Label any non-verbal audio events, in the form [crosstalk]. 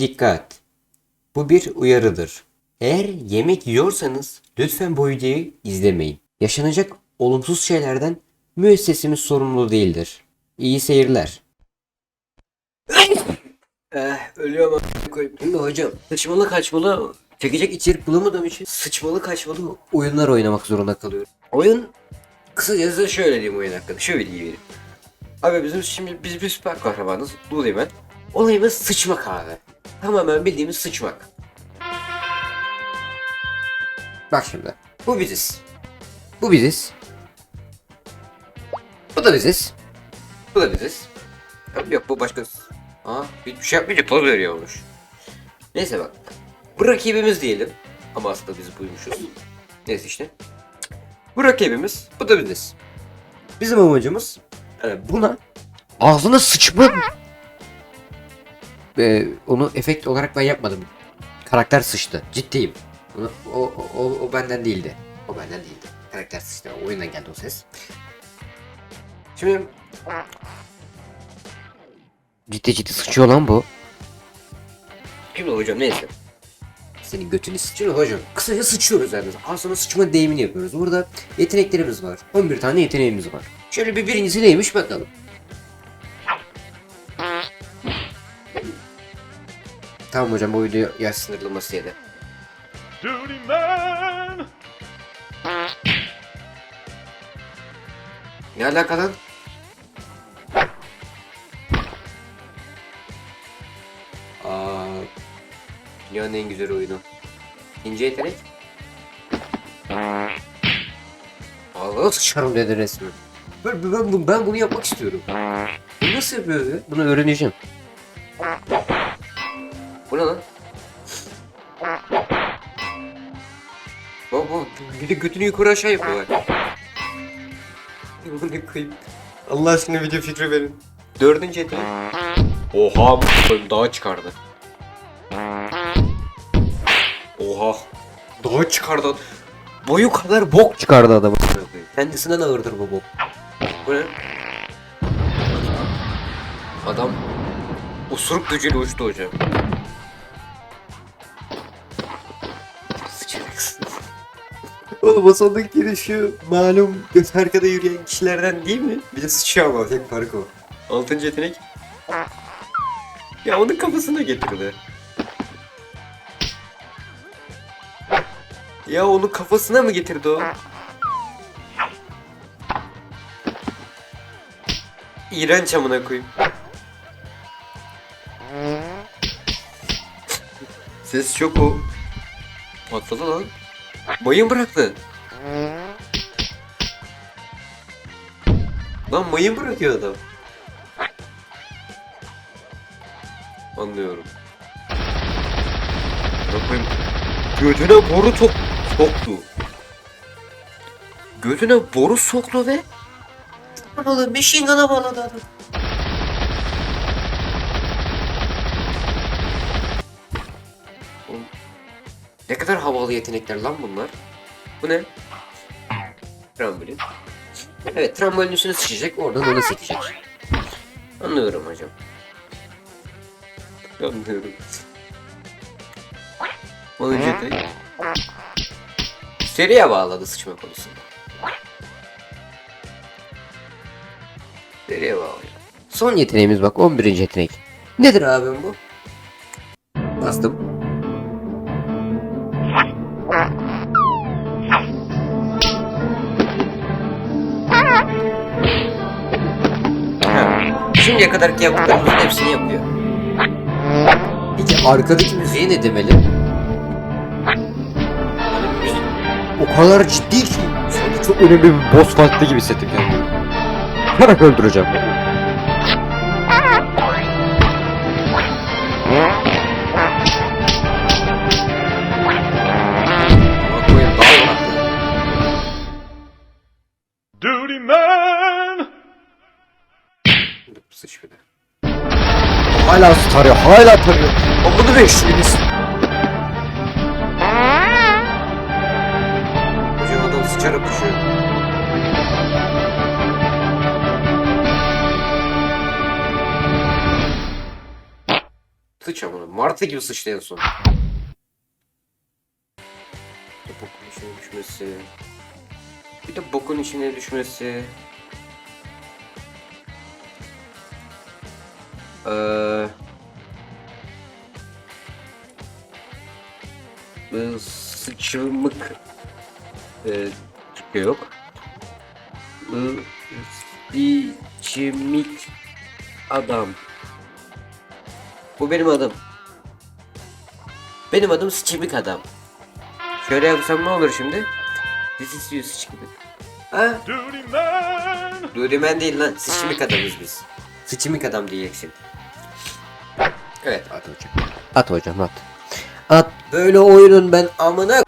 Dikkat! Bu bir uyarıdır. Eğer yemek yiyorsanız lütfen bu videoyu izlemeyin. Yaşanacak olumsuz şeylerden müessesemiz sorumlu değildir. İyi seyirler. [coughs] eh, ölüyorum koyayım. Şimdi hocam sıçmalı kaçmalı çekecek içerik bulamadığım için sıçmalı kaçmalı oyunlar oynamak zorunda kalıyorum. Oyun kısacası şöyle diyeyim oyun hakkında. Şöyle bilgi vereyim. Abi bizim şimdi biz bir süper kahramanız. Bulayım ben. Olayımız sıçmak abi. Tamamen bildiğimiz sıçmak. Bak şimdi. Bu biziz. Bu biziz. Bu da biziz. Bu da biziz. Yok, bu başkası. Aa hiçbir şey yapmayınca poz veriyormuş. Neyse bak. Bu rakibimiz diyelim. Ama aslında biz buymuşuz. Neyse işte. Bu rakibimiz. Bu da biziz. Bizim amacımız yani buna ağzına sıçma ee, onu efekt olarak ben yapmadım. Karakter sıçtı. Ciddiyim. Bunu, o, o, o, o benden değildi. O benden değildi. Karakter sıçtı. Oyundan geldi o ses. Şimdi ciddi ciddi sıçıyor lan bu. Şimdi hocam neyse. Senin götünü sıçıyor hocam. Kısaca sıçıyoruz yani. Ağzına sıçma deyimini yapıyoruz. Burada yeteneklerimiz var. 11 tane yeteneğimiz var. Şöyle bir birincisi neymiş bakalım. Tamam hocam bu video yaş sınırlaması yedi. Ne alaka lan? Aa, dünyanın en güzel oyunu. İnce yetenek. Ağzına sıçarım dedi resmen. Ben, ben, ben, bunu yapmak istiyorum. Bunu nasıl yapıyor ya? Bunu öğreneceğim. Baba bir de götünü yukarı aşağı yapıyorlar. Bunu koyayım. Allah aşkına video fikri verin. Dördüncü yetenek. Oha dağa çıkardı. Oha. Dağa çıkardı. Boyu kadar bok çıkardı adamı. Kendisinden ağırdır bu bok. Bu ne? Adam osuruk gücüyle uçtu hocam. Oğlum o sondaki giriş şu malum göz arkada yürüyen kişilerden değil mi? Bir de sıçıyor ama tek fark o. Altıncı yetenek. Ya onun kafasına getirdi. Ya onun kafasına mı getirdi o? İğrenç amına koyayım. Ses çok o. Patladı lan. Mayın bıraktı. Lan mayın bırakıyor adam. Anlıyorum. Bakayım. Götüne boru sok soktu. Götüne boru soktu ve Oğlum machine gun'a bağladı adam. Ne kadar havalı yetenekler lan bunlar. Bu ne? Trambolin. Evet trambolin üstüne sıçacak oradan ona sekecek. Anlıyorum hocam. Anlıyorum. Onuncu yetenek. Seriye bağladı sıçma konusunda. Seriye bağlıyor. Son yeteneğimiz bak 11. yetenek. Nedir abim bu? Bastım. Şimdiye kadarki yaptıklarımızın hepsini yapıyor. Peki arkadaki müziğe ne demeli? O kadar ciddi ki. Sanki çok önemli bir boss fight'ta gibi hissettim kendimi. Yaparak öldüreceğim. Duty man. Sıç bir de. Hala tarıyor, hala tarıyor. Amını beşliğiniz. Hocam adam sıçarak düşüyor. Sıç amına. Martı gibi sıçtı en son. Bir içine düşmesi. Bir de bokun içine düşmesi. Ee, sıçımık ee, yok. Ee, Sıçımik adam. Bu benim adım. Benim adım Sıçımik adam. Şöyle yapsam ne olur şimdi? This is you Sıçımik. Ha? Duty man. Dudimen değil lan. Sıçımik adamız biz. Sıçımik adam diyeceksin. Evet at hocam. At hocam at. At böyle oyunun ben amına